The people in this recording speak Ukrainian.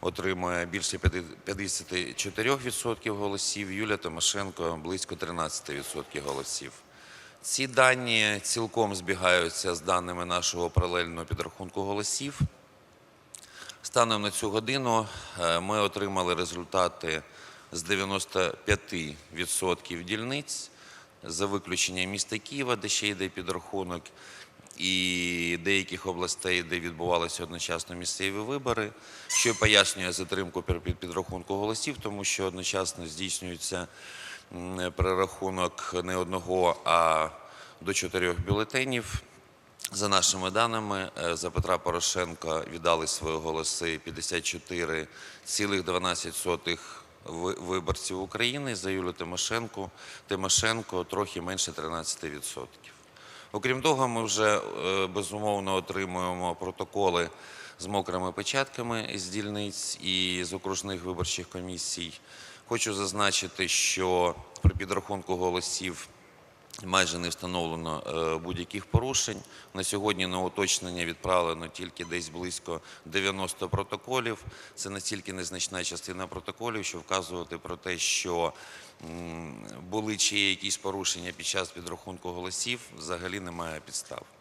отримує більше 54% голосів, Юлія Тимошенко близько 13% голосів. Ці дані цілком збігаються з даними нашого паралельного підрахунку голосів. Станом на цю годину е, ми отримали результати з 95% дільниць, за виключенням міста Києва, де ще йде підрахунок, і деяких областей, де відбувалися одночасно місцеві вибори, що пояснює затримку під під- підрахунку голосів, тому що одночасно здійснюється перерахунок не одного, а до чотирьох бюлетенів. За нашими даними, е, за Петра Порошенка віддали свої голоси 54,12 ви- виборців України. За Юлію Тимошенко, Тимошенко трохи менше 13%. Окрім того, ми вже е, безумовно отримуємо протоколи з мокрими печатками з дільниць і з окружних виборчих комісій. Хочу зазначити, що при підрахунку голосів майже не встановлено е, будь-яких порушень. На сьогодні на уточнення відправлено тільки десь близько 90 протоколів. Це настільки незначна частина протоколів, що вказувати про те, що були чи є якісь порушення під час підрахунку голосів, взагалі немає підстав.